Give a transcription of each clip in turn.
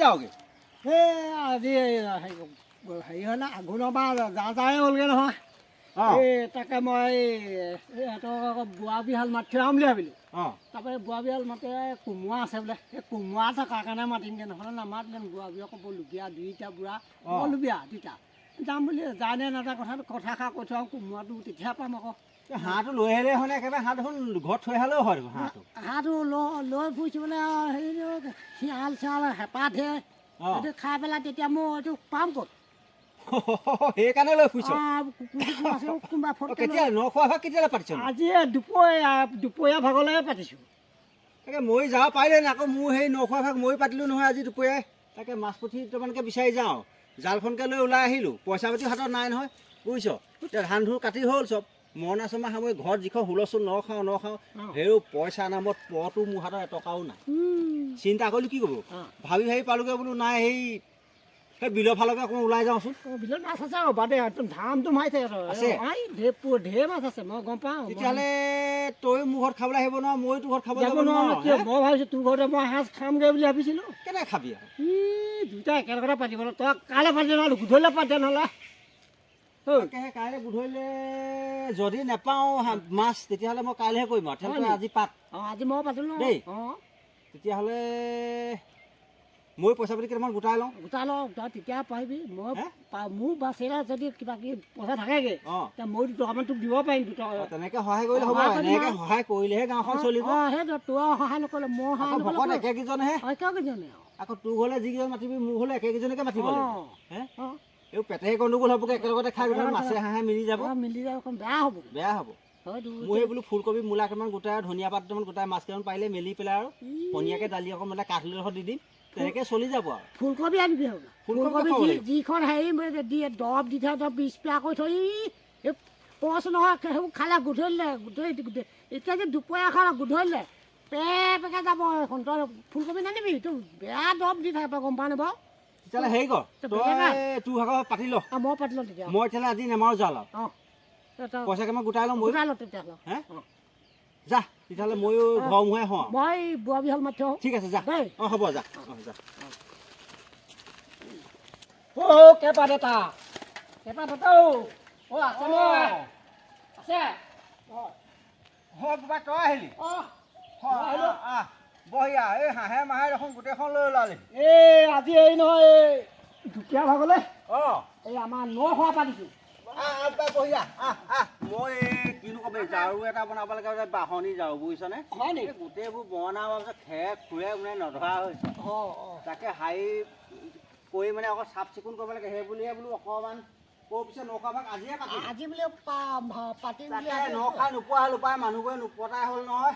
কেনি এই আজি হেৰি হয় না আঘোণৰ পৰা যা যাই হ'লগৈ নহয়। এই তাকে মই আকৌ বোৱা বিহাল মাতি থৈ আহোঁ বুলি ভাবিলোঁ। তাৰপৰা বোৱা বিহাল মাতে কোমোৰা আছে বোলে। সেই কোমোৰা থকাৰ কাৰণে মাতিমগৈ নহ'লে নামাতিলে বোৱা বিয়া ক'ব লুবিয়া দুইটা বুঢ়া। ক'ব লুবিয়া দুইটা। যাম বুলি যায় নে নাযায় কথাটো কথা খা কৈ থৈ আহোঁ কোমোৰাটো তেতিয়াহে পাম আকৌ। হাঁহটো লৈ আহিলে হয় নে একেবাৰে হাঁহ দেখোন ঘৰত থৈ আহিলেও হয় দেখোন হাঁহটো হাঁহটো লৈ লৈ ফুৰিছোঁ বোলে আৰু হেৰি শিয়াল চিয়াল হেঁপাহ ধেৰ এইটো খাই পেলাই তেতিয়া মই এইটো পাম ক'ত? সেইকাৰণে লৈ ফুৰিছ। কেতিয়া নখোৱা ভাগ কেতিয়ালৈ পাতিছ আজি দুপৰীয়া দুপৰীয়া ভাগলৈকে পাতিছোঁ। তাকে মই যাব পাৰিলে নে আকৌ মোৰ সেই নখোৱা ভাগ মই পাতিলোঁ নহয় আজি দুপৰীয়াই। তাকে মাছ পুঠি দুটামানকে বিচাৰি যাওঁ। জালখনকে লৈ ওলাই আহিলোঁ। পইচা পাতি হাতত নাই নহয় বুজিছ? এতিয়া ধান ধুৰ কাটি হ'ল চব। মৰণা চৰণা সামৰি ঘৰত যিখন হুলস্থুল ন খাওঁ ন খাওঁ অঁ। পইচা নামত পটো মোৰ হাতত এটকাও নাই। চিন্তা কৰিলোঁ কি ক'ব? ভাবি ভাবি পালোঁগৈ বোলো নাই সেই সেই বিলৰ ফালকে অকণমান ওলাই যাওঁচোন। বিলত মাছ আছে আকৌ বাদে একদম ধামটো মাৰি থাকে আছে? ঢেৰ ঢেৰ মাছ আছে মই গম পাওঁ তেতিয়াহ'লে তই মোৰ ঘৰত খাবলৈ আহিব নোৱাৰ ময়ো তোৰ ঘৰত খাবলৈ যাব নোৱাৰো কিয়? মই ভাবিছোঁ তোৰ ঘৰতে মই সাজ খামগৈ বুলি ভাবিছিলোঁ। কেনেকৈ খাবি আৰু? ই দুইটা একেলগতে পাতিব তই কাইলৈ পাতি নহ'লে গধূলিলৈ পাতি নহ'লে। তাকেহে কাইলৈ গধূলিলৈ যদি নেপাওঁ মাছ তেতিয়াহ'লে মই কাইলৈহে কৰিম আৰু। তেতিয়াহ'লে আজি পাত। অঁ আজি মই পাতিলোঁ দেই। অঁ। তেতিয়াহ'লে মই পইচা পাতি কেইটামান গোটাই লওঁ। গোটাই লওঁ তই তেতিয়া পাৰিবি। মই মোৰ বাচিলে যদি কিবা কিবি পইচা থাকেগৈ অঁ। তেতিয়া মই দুটকামান তোক দিব পাৰিম দুটকা। তেনেকৈ সহায় কৰিলে হ'ব এনেকৈ সহায় কৰিলেহে গাঁওখন চলিব। অঁ সেইটো তোৰ সহায় নকৰিলে মই সহায় নকৰিলে একেকেইজনহে। একেজনে আকৌ তোৰ ঘৰলৈ যিকেইজন মাতিবি মোৰ ঘৰলৈ একেকেইজনকে মাতিব লাগিব অঁ। হে? অঁ। এই পেটেহে গণ্ডগোল হ'বগৈ একেলগতে খাই গ'লে মাছে হাঁহে মিলি যাব। মিলি অকণ বেয়া হ'ব। বেয়া হ'ব। মোৰ সেই বোলো ফুলকবি মূলা কেইটামান গোটাই ধনিয়া পাত কেইটামান গোটাই মাছ কেইটামান পাৰিলে মেলি পেলাই আৰু পনীয়াকৈ দালি অকণ মানে কাঠলৈ দি দিম। তেনেকৈ চলি যাব আৰু। ফুলকবি আনিবি হ'ল ফুলকবি। যিখন হেৰি মই দৰৱ দি থৈ বিছ পেয়া কৰি থৈ পচ নহয় সেইবোৰ খালে গধূলিলে গধূলি এতিয়া যে দুপৰীয়া খালে গধূলিলে পে পেকে যাব এখন তই ফুলকবি নানিবি তোৰ বেয়া দৰৱ দি থাকে গম পাৱ নে বাৰু? তেতিয়াহ'লে হেৰি কৰ তই তোৰ ভাগৰ পাতি ল। মই পাতি লওঁ তেতিয়া। মই তেতিয়াহ'লে আজি নেমাৰো অঁ তই পইচা কেইটামান গোটাই লওঁ ময়ো। গোটাই ল তেতিয়াহ'লে হে? যা তেতিয়াহ'লে ময়ো ঘৰ মুহে হওঁ মই বোৱা বিহাল মাতি ঠিক আছে যা। অঁ হ'ব যা। অঁ। যা। অ' কেপা দেতা কেপা অ' অ' আছে নে? আছে? হয় বাবা তই আহিলি? অঁ। আহ, বঢ়িয়া। এই হাঁহে মাহে দেখোন গোটেইখন লৈ ওলালি। এই আজি এই দুপৰীয়া ভাগলৈ অঁ। এই আমাৰ ন খোৱা পাতিছোঁ মই কিনো ঝাৰু এটা বনাব লাগে যে বাঁহনি ঝাৰু বুজিছনে? হয় এই নেকি গোটেইবোৰ বনাৰ পিছত খেৰ খুৰে মানে নধৰা হৈছে। তাকে হাৰি কৰি মানে অকণ চাফ চিকুণ কৰিব লাগে সেই বুলিহে বোলো অকণমান আজিয়ে আজি বোলে। নৌকা নোপোৱা হ'লো পাই মানুহবোৰে নোপতাই হ'ল নহয়।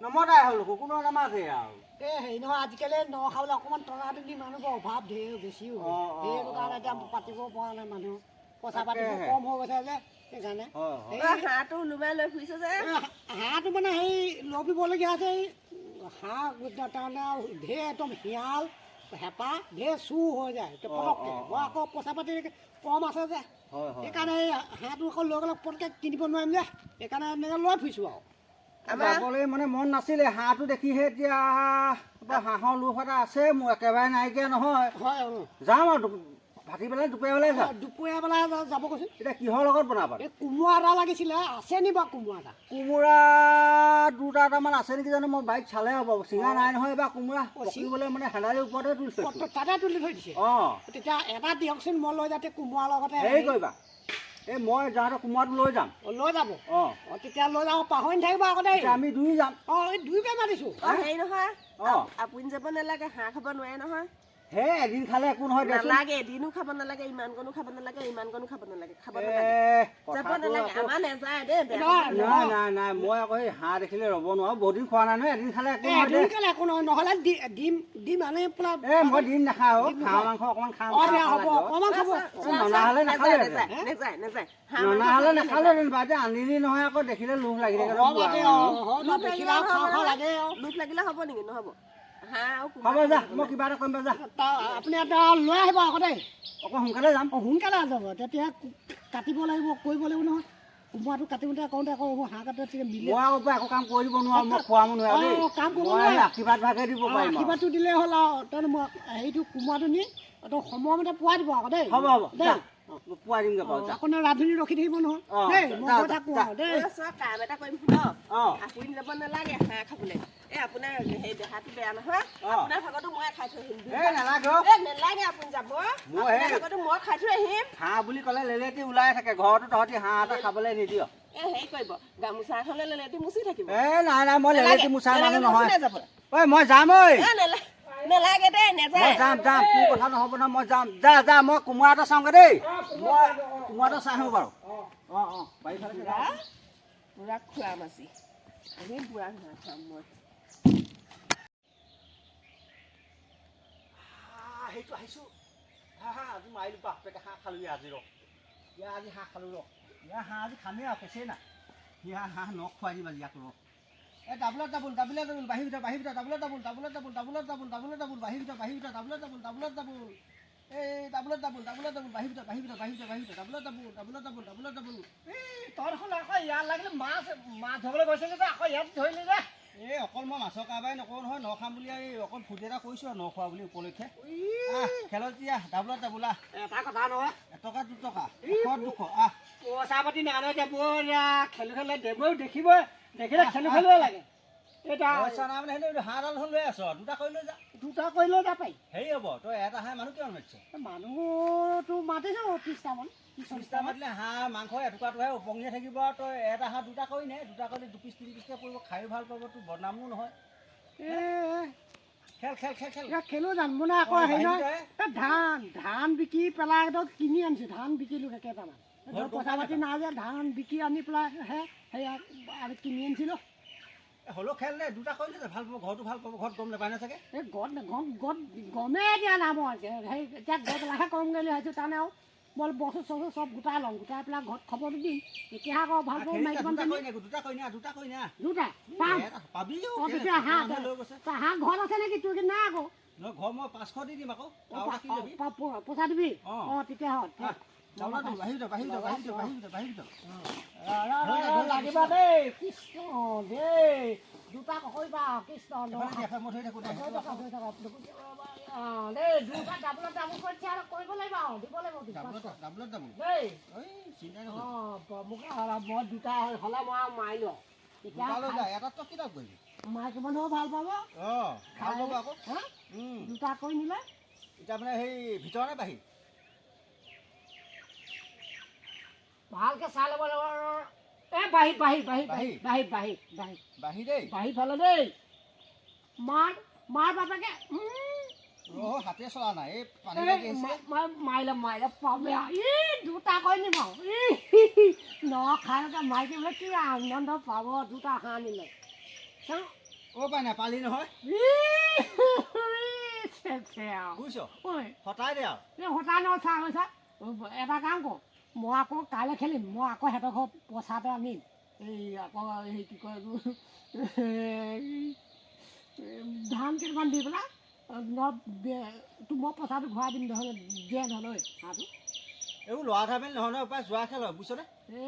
নমতাই হ'ল কোনো নামাতে আৰু। এই হেৰি নহয় আজিকালি ন খাবলৈ অকণমান টনাটো দি মানুহবোৰৰ অভাৱ অঁ, অঁ, সেইটো কাৰণে এতিয়া পাতিব পৰা নাই মানুহ। পইচা তাকেহে। কম হৈ গৈছে যে সেইকাৰণে এই হাঁহটো ওলোমাই লৈ ফুৰিছে যে। হাঁহটো মানে হেৰি লবিবলগীয়া আছে এই হাঁহ তাৰমানে আৰু ঢেৰ একদম শিয়াল হেঁপাহ ঢেৰ চুৰ হৈ যায় পটককৈ মই আকৌ পইচা পাতি কম আছে যে। সেইকাৰণে এই হাঁহটো আকৌ লৈ গ'লে পটককৈ কিনিব নোৱাৰিম যে। সেইকাৰণে এনেকৈ লৈ ফুৰিছোঁ আৰু। যাবলৈ মানে মন নাছিলে হাঁহটো দেখিহে এতিয়া হাঁহৰ লোভ এটা আছে মোৰ একেবাৰে নাইকিয়া নহয়। যাম আৰু ভাটি পেলাই দুপৰীয়া পেলাই যাম। দুপৰীয়া বেলা যা- যাব কৈছোঁ। এতিয়া কিহৰ লগত বনাবা? এই কোমোৰা এটা লাগিছিলে আছে নি বাৰু কোমোৰা এটা? কোমোৰা দুটা এটামান আছে নেকি জানো মই বাইক চালে হ'ব। চিঙা নাই নহয় এইবাৰ কোমোৰা পকিবলৈ মানে হেণ্ডালিৰ ওপৰতে তুলিছে। তাতে তুলি থৈ দিছে। অঁ। তেতিয়া এটা দিয়কচোন মই লৈ যাতে কোমোৰাৰ লগতে হেৰি কৰিবা। এই মই যাওঁতে কোমোৰাটো লৈ যাম। অ, লৈ যাব? অঁ। অ তেতিয়া লৈ যাওঁ পাহৰি নাথাকিব আকৌ দেই। আমি দুই যাম। অ এই দুইকে মাতিছোঁ। অ হেৰি নহয় অঁ। আপ- আপুনি যাব নালাগে হাঁহ খাব নোৱাৰে নহয়। হে এদিন খালে একো নহয় দেচোন নালাগে এদিনো খাব নালাগে ইমান কণো খাব নালাগে ইমান কণো খাব নালাগে খাব এ, নালাগে। যাব কথাটো নালাগে আকৌ- আমাৰ নেযায় দেই বেয়া নহয়, পাব নাই নাই নাই মই আকৌ সেই হাঁহ দেখিলে ৰ'ব নোৱাৰো বহুত দিন খোৱা নাই নহয় এদিন খালে একো এই নহয় এদিন দে। কেলে একো নহয় নহ'লে দি- ডিম ডিম আনি পেলাই এ মই দিন নাখাওঁ হাঁহ নাখাওঁ। মাংস অকণমান খাম হ'ব খাব। ননা হ'লে নাখালে নেযায়, নেযায়, ননা হ'লে নাখালে আনিলি নহয় আকৌ দেখিলে লোভ লাগি থাকে লাগিলে লোভ লাগিলে হ'ব নেকি নহ'ব? হ'ব যা মই কিবা এটা কৰিম যা আপুনি এটা লৈ আহিব আকৌ দেই অকণ সোনকালে যাম। অ সোনকালে যাব। তেতিয়া কাটিব লাগিব কৰিব লাগিব নহয়। কোমোৰাটো কাটিমতে কৰোঁতে আকৌ হাঁহ কাটোতে তেতিয়া মিলে। মই আকৌ একো কাম কৰি দিব নোৱাৰো মই খোৱাম নোৱাৰো কাম কৰিব নোৱাৰে। আশীৰ্বাদ ভাগে দিব পাৰিম। আশীৰ্বাদটো দিলেই হ'ল আৰু। তই মই হেৰিটো কোমোৰাটো নি তই সময়মতে পোৱাই দিব আকৌ দেই। হ'ব হ'ব। দেই। পোৱাই দিমগৈ বাৰু যা। আকৌ নে ৰান্ধনি ৰখি থাকিব নহয়। দেই মই থাকোঁ যা। আৰু দেই। চোৱা, কাম এটা কৰিম শুনক আপুনি যাব নালাগে হাঁহ খাবলৈ। এই আপোনাৰ সেই দেহাটো বেয়া নহয়। আপোনাৰ ভাগতো মই খাই থৈ আহিম। এই নালাগে অ'। এই নেলাগে আপুনি যাব। মই আপোনাৰ সেই- ভাগতো মই খাই থৈ আহিম। হাঁহ বুলি ক'লে লেলেটি ওলাই থাকে ঘৰতো তহঁতি হাঁহ এটা খাবলৈ নিদিয়। এই হেৰি কৰিব গামোচা এখনে লেলেটি মুচি থাকিব। এই নাই নাই মই লেলেটি মোচা নেলাগে, মানুহ নহয়। নেলাগে, যাব ঐ মই যাম ঐ। নেলাগে দেই মই নেযায় যাম যাম তোৰ কথা নহ'ব নহয় মই যাম। যা যা মই কোমোৰা এটা চাওঁগৈ দেই। মই কোমোৰা এটা চাই আহোঁ বাৰু। অঁ। অঁ বাৰীফালে পুৰা পুৰা খোৱা মাছি আমি বুঢ়া হাঁহ খাম মই সেইটো আহিছোঁ। হা হা আজি মাৰিলোঁ বাপেকে হাঁহ খালোঁ আজি ৰ। আজি হাঁহ খালোঁ ৰ। হাঁহ আজি খামেই আৰু কেঁচেই না ইয়াৰ হাঁহ নখ খুৱাই দিম আজি ইয়াক ৰ। ডাবলত ডাবল ডাবলত ডাবল বাহি উঠা বাহি উঠা ডাবলত ডাবল ডাবলত ডাবল ডাবলত ডাবল ডাবলত ডাবল বাহি উঠা বাহি উঠা ডাবলত ডাবল ডাবলত ডাবল এই ডাবলত ডাবল ডাবলত ডাবল বাহি উঠা বাহি উঠা বাহি উঠা বাহি উঠা ডাবলত ডাবল ডাবলত ডাবল ডাবলত ডাবল তৰখন আকৌ ইয়াৰ লাগিলে মাছ মাছ ধৰিবলৈ গৈছিলে যে আকৌ ইয়াত ধৰিলে যে এই অকল মই মাছৰ কাৰবাৰ নকৰোঁ নহয় ন খাম বুলি এই অকল ফুট এটা কৈছোঁ আৰু ন খোৱা বুলি উপলক্ষে খেলত দিয়া ডাবলত ডাবোলা এটা কথা নহয় এটকা দুটকা দুশ আহ পইচা পাতি নানো এতিয়া খেলি খেলে দেৱ দেখিবই দেখিলে খেলো খেলুৱে লাগে। এতিয়া পইচা মানে সেইটো হাঁহডাল হ'ল লৈ আছ দুটা কৰি লৈ যা। দুটা কৰিলেও যা পাৰি হেৰি হ'ব তই এটা হাঁহ মানুহ কিমান মাতিছ মানুহটো মাতিছো ত্ৰিছটামান। ত্ৰিছটা মাতিলে হাঁহ মাংস এটুকুৰাটোহে উপঙিয়ে থাকিব আৰু তই এটা হাঁহ দুটা কৰি নে দুটা কৰিলে দুপিচ তিনি পিচকৈ পৰিব খায়ো ভালো পাব তোৰ বদনামো নহয়। খেল খেল খেল খেল। খেলো জানিব না আকৌ হেৰি নহয় ধান ধান বিকি পেলাই একদম কিনি আনিছোঁ ধান বিকিলোঁ কেইটামান ঘৰত পইচা পাতি নাই যে ধান বিকি আনি পেলাই হে সেয়া আৰু কিনি আনিছিলোঁ হ'লেও খেল দে দুটা কৰিলে যে ভালো পাব ঘৰটো ভালো পাব ঘৰত গম নাপায় না এই গদ গম গদ গমেই দিয়া নাই মই সেই এতিয়া গৈ পেলাইহে কমগৈ বুলি ভাবিছোঁ তাৰমানে আৰু মই বস্তু চস্তু চব গোটাই লওঁ গোটাই পেলাই ঘৰত খবৰটো দিম। তেতিয়াহে আকৌ ভালো পাব মাইকী যা, দুটা কৰি দুটা কৰি নে দুটা কৰি নে? দুটা পাম। পাবি অঁ তেতিয়া হাঁহ লৈ গৈছে। তই হাঁহ ঘৰত আছে নেকি? তোৰ কি নাই আকৌ? ঘৰ মই পাঁচশো দি দিম আকৌ পইচা দিবি? অঁ। অঁ তেতিয়া হয় লাগিবা দেই কৃষ্ণ দেই দুটা কৰিবা কৃষ্ণ। দেই দুটা ডাবলত ডাবল কৰিছে আৰু কৰিব লাগিব দিব লাগিব দেই মোক মই দুটা হ'লে মই মাৰি লওঁ মাইকী মানুহো ভালো পাব। অঁ ভালো পাব আকৌ হা উম, দুটা কৰি নিলে? এতিয়া মানে সেই ভিতৰতে বাঢ়ি। ভালকে চাই ল'ব লাগিব এ বাঢ়ি বাঢ়ি বাঢ়ি বাঢ়ি? বাঢ়ি বাঢ়ি বাঢ়ি বাঢ়ি দেই বাঢ়ি ফালে দেই মাৰ মাৰ বাপেকে উম, ৰহ হাতে চলা নাই এই পানী এই লাগি আহিছে মা- মা- মাৰিলে মাৰিলে পামে আৰু ই দুটা কৰি নিম আৰু ই ন খাই মাইকী বোলে কি আনন্দ পাব দুটা হাঁহ নিলে চাওঁ অ' পাই নাই পালি নহয় ই চেচে আৰু বুজিছ ঐ হতাই দে আৰু এই সঁচা নচা হৈছে এটা কাম কৰ মই আকৌ কাইলৈ খেলিম মই আকৌ সিহঁতৰ ঘৰত পইচা এটা আনিম। এই আকৌ এই কি কয় ধান কেইটামান দি পেলাই ন তোক মই পইচাটো ঘূৰাই দিম নহ'লে দিয়ে নহ'লে হাঁহটো এইবোৰ ল'ৰা ধামেল নহয় নহয় পাই যোৱা খেল হয় বুজিছনে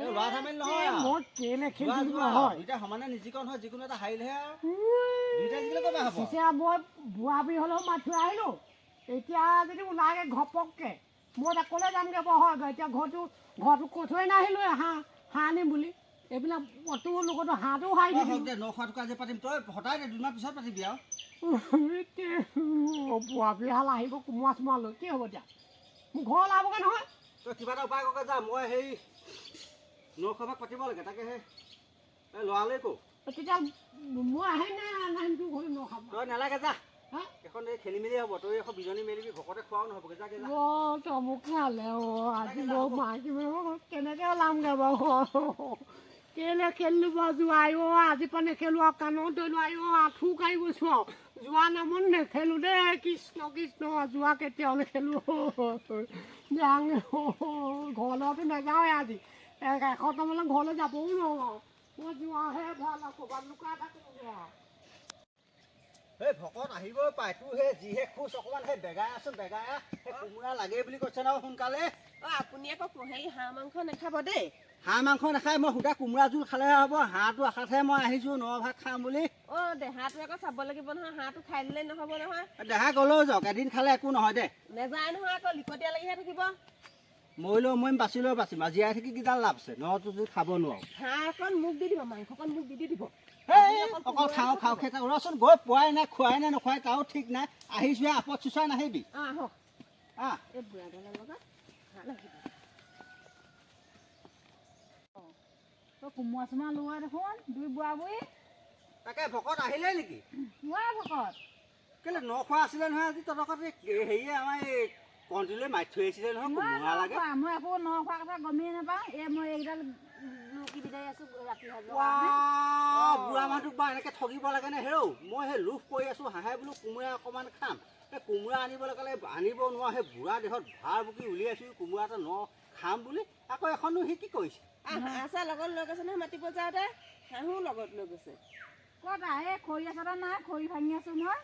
ল'ৰা ধামেল নহয় মই কেলে খেলিছিলোঁ নহয়। দুইটা সমানে নিজিকণ হয় যিকোনো এটা হাৰিলেহে দুইটা জিকিলে ক'বা হ'ব? তেতিয়া মই বুঢ়া বুঢ়ী হ'লেও মাতি থৈ আহিলোঁ। এতিয়া যদি ওলাগে ঘপককৈ। মই এতিয়া ক'লৈ যামগৈ বাৰু হয় এতিয়া ঘৰটো ঘৰটো কৈ থৈ নাহিলোঁ হাঁহ হাঁহ আনিম বুলি। এইবিলাক তোৰ লগতো হাঁহটোও হাৰি অ, হওক দে ন খোৱা টকা আজি পাতিম তই হতাই দে দুদিনমান পিছত পাতিবি আৰু। বুঢ়ী আহিব কোমোৰা চোমোৰা লৈ কি হ'ব এতিয়া? মোৰ ঘৰ ওলাবগৈ নহয়। তই কিবা এটা উপায় কৰকে যা মই সেই ন খোৱাভাগ পাতিব লাগে তাকে সেই ল'ৰালৈ কওঁ। তেতিয়া মই আহিম নে নাহিম তোৰ ঘৰলৈ নখাম তই নালাগে যা। এখন এই খেলি মেলি হ'ব তই এখন বিজনী মেলিবি ভকতে খোৱাও নহ'বগৈ যাগে যা। অ' তমুক খালে অ' আজি মই মাইকী মানুহ কেনেকৈ ওলামগৈ বাৰু কেলে খেলিলোঁ বাৰু যোৱাই অ' আজি পৰা নেখেলোঁ আৰু কাণত ধৰিলোঁ আই অ' আঁঠু কাঢ়ি গৈছোঁ আৰু। যোৱা নামত নেখেলোঁ দেই কৃষ্ণ কৃষ্ণ যোৱা কেতিয়াও নেখেলোঁ যাং ঘৰলৈতো নাযাওঁৱে আজি। এসপ্তাহমানৰ ঘৰলৈ যাবও নোৱাৰোঁ আৰু। মই যোৱাহে ভাল আৰু ক'ৰবাত লুকাই থাকিমগৈ আৰু। এই ভকত আহিবই পায়। তোৰ সেই যিহে খোজ অকণমান সেই বেগাই আছো বেগাই। সেই কোমোৰা লাগে বুলি কৈছে নহয় সোনকালে। অ আপুনি আকৌ হেৰি হাঁহ মাংস নাখাব দেই। হাঁহ মাংস নাখায় মই সুধা কোমোৰা জোল খালেহে হ'ব হাঁহটো আশাতহে মই আহিছোঁ ন ভাত খাম বুলি। অ' দেহাটো আকৌ চাব লাগিব নহয় হাঁহটো খাই দিলে নহ'ব নহয়। দেহা গ'লেও যাওক এদিন খালে একো নহয় দে। নেযায় নহয় আকৌ লিকটীয়া লাগিহে থাকিব। মৰিলেও মৰিম বাচিলেও বাচিম আৰু জীয়াই থাকি কিডাল লাভ আছে নতো যদি খাব নোৱাৰো। হাঁহ অকণ মোক দি দিব মাংসকণ মোক দি দি দিব। অকল খাওঁ খাওঁ খেতা ৰচোন গৈ পোৱাই নাই খোৱাই নাই নোখোৱাই তাৰো ঠিক নাই। আহিছোহে আপদ চুচাই নাহিবি। কোমোৰা চোমোৰা লোৱা দেখোন দুই বুঢ়া বুঢ়ী। তাকে ভকত আহিলে নেকি? লোৱা ভকত। কেলে নখোৱা আছিলে নহয় আজি? তহঁতৰ হেৰিয়ে আমাৰ এই কণ্ট্ৰলৈ মাৰি থৈ আহিছিলে নহয় কোমোৰা লাগে। মই একো নখোৱা কথা গমেই নাপাওঁ। এই মই এইকেইডাল আছোঁ। বুঢ়া মানুহটোক বা এনেকে ঠগিব লাগে নে? হেৰৌ মই সেই লোভ কৰি আছোঁ হাঁহে বোলো কোমোৰা অকণমান খাম। সেই কোমোৰা আনিবলৈ ক'লে আনিব নোৱাৰো সেই বুঢ়া দেহত ভাৰ বুকি উলিয়াইছোঁ কোমোৰা এটা ন খাম বুলি। আকৌ এখনো সি কি কৰিছে? চাহ লগত লৈ গৈছে নহয় মাতিব যাওঁতে হাঁহো লগত লৈ গৈছে। ক'ত আহ? খৰি আছতে নাই? খৰি ভাঙি আছোঁ মই।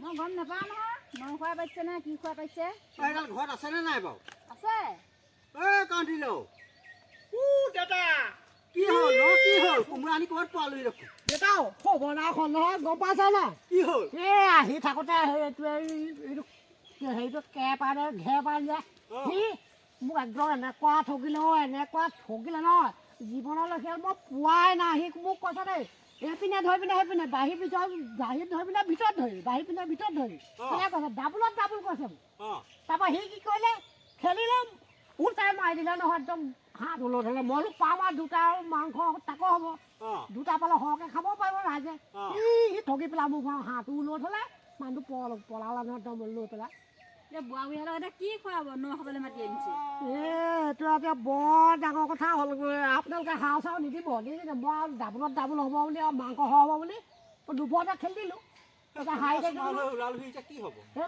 মই গম নাপাওঁ নহয় ন খোৱা পাইছে নে কি খোৱা পাইছে? ঘৰত আছেনে নাই বাৰু? আছে। এই কান্তিলো ও দাদা কি হ'ল কি হ'ল? কোমোৰা আনি দেখোন। দেউতাও খবৰদাৰখন নহয় গম পাইছা নাই? কি হ'ল? এই আহি থাকোঁতে সেইটোৱে এইটো হেৰিটো পাৰ ঘেৰ পাৰ যে সি মোক একদম এনেকুৱা ঠগিলে নহয় এনেকুৱা ঠগিলে নহয় জীৱনলৈ সেই মই পোৱাই নাই। সি মোক কৈছে দেই এইপিনে ধৰি পিনে সেইপিনে। বাঢ়ি ভিতৰত বাহিৰত ধৰি পিনে ভিতৰত ধৰি বাঢ়ি পিনে ভিতৰত ধৰি। অঁ। তেনেকৈ কৈছে ডাবুলত ডাবুল কৈছে মোক। তাৰপৰা সি কি কৰিলে খেলিলে উল্টাই মাৰি দিলে নহয় একদম হাত ওলত হ'লে মই বোলো পাম আৰু দুটা আৰু মাংস তাকো হ'ব। দুটা পালে সৰহকৈ খাব পাৰিব ৰাইজে ই সি ঠগি পেলাই মোক বাৰু হাঁহটো ওলত হ'লে মানুহটো পল পলালে নহয় একদম লৈ পেলাই। এতিয়া বুঢ়া বুঢ়ীহঁতক এতিয়া কি খুৱাব ন খাবলৈ মাতি আনিছে। এ এইটো এতিয়া বৰ ডাঙৰ কথা হ'ল আপোনালোকে হাঁহ চাহ নিদিব। নিদিলে মই ডাবুলত ডাবুল হ'ব বুলি আৰু মাংস হ'ব বুলি দুপৰতে খেলি দিলোঁ। হাঁহি লৈ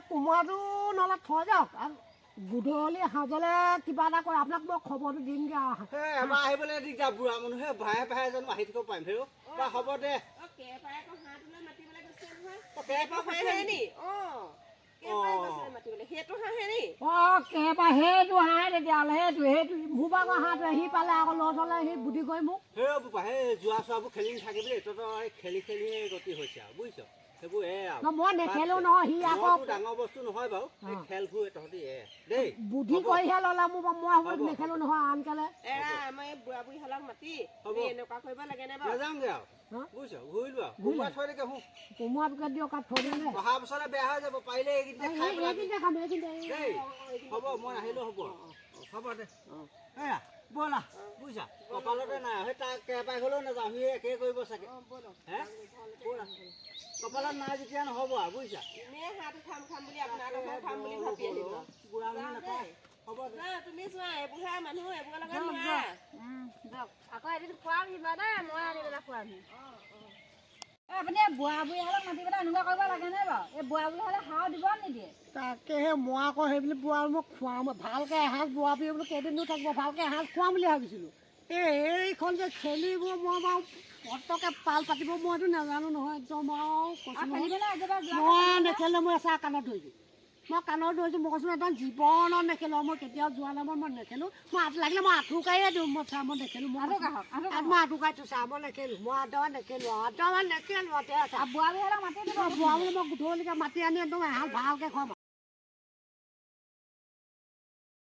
কোমোৰাটো নহ'লে থৈ যাওক। আৰু গধূলি সাজলে কিবা এটা কৰে আপোনাক মই খবৰটো দিমগৈ আৰু। এবাৰ আহিবলৈ দিগদাৰ বুঢ়া মানুহ ভায়ে ভায়ে জানো আহি থাকিব পাৰিম। হেৰৌ বা হ'ব দে। সেইটো হাঁহে তেতিয়াহ'লে সেইটো সেইটো মোৰ ভাগৰ হাঁহটো সি পালে আকৌ ল'ৰা সি বুদ্ধি কৰি মোক। সেই বোপা সেই যোৱা চোৱাবোৰ খেলি খেলি খেলিয়ে গতি হৈছে আৰু বুজিছ? সেইবোৰ এ মই নেখেলোঁ নহয় সি আকৌ ডাঙৰ বস্তু নহয় বাৰু। এই খেলবোৰ তহঁতি এ। দেই বুদ্ধি। কৰিহে ল'লে মোৰ মই হ'ব, নেখেলোঁ নহয় আনকালে এৰা আমাৰ এই বুঢ়া বুঢ়ীহালক মাতি হ'ব। এনেকুৱা কৰিব লাগেনে বাৰু? নাযাওঁগে আৰু? বুজিছ? ঘূৰিলো আৰু। ঘূৰিলো। কোমোৰা থৈ দেখে শোঁ কোমোৰাটোকে দিয়ক আৰু থৈ দিলে অহা বছৰলৈ বেয়া হৈ যাব পাৰিলে খাই খাম এইখিনিতে দেই হ'ব মই নাহিলেও হ'ব। হ'ব দে। এয়া ব'লা। বুজিছা? কপালতে নাই সেই তাক কেৰপাই হ'লেও নাযাওঁ সি একে কৰিব চাগে। হে? কপালত নাই যেতিয়া নহ'ব আৰু বুজিছা এনেই হাঁহটো খাম খাম বুলি আপোনাৰ খাম বুলি ভাবি বুঢ়া নাপায় হ'ব তুমি মানুহ লগত নোৱাৰা আকৌ এদিন খোৱাম দেই মই এই আপুনি বুঢ়া বুঢ়ীহঁতক মাতি পেলাই এনেকুৱা কৰিব লাগেনে বাৰু এই বুঢ়া বুঢ়ীহঁতে হাঁহ দিব নিদিয়ে তাকেহে মই আকৌ সেই বুলি বোৱা মোক খুৱাম ভালকৈ এসাঁজ বোৱা বুলি বোলো কেইদিনো থাকিব ভালকৈ এসাঁজ খুৱাম বুলি ভাবিছিলোঁ এই এইখন যে খেলিব মই বাৰু পটককৈ পাল পাতিব মইতো নাজানো নহয় একদম মই নেখেলোঁ মই চাহ কাণত ধৰিছোঁ। মই কাণত ধৰিছোঁ মই কৈছোঁ একদম জীৱনত নেখেলোঁ মই কেতিয়াও যোৱা নাই মই নেখেলোঁ। মই আঁঠ লাগিলে মই আঁঠু কাঢ়িয়ে দিওঁ মই চাহ মই নেখেলোঁ মই মই আঁঠু কাঢ়িছোঁ চাহ মই নেখেলোঁ মই আঁতৰত নেখেলোঁ আঁতৰত নেখেলোঁ মাতি দিব মই মই গধূলিকৈ মাতি আনি একদম এহাল ভালকৈ খুৱাম।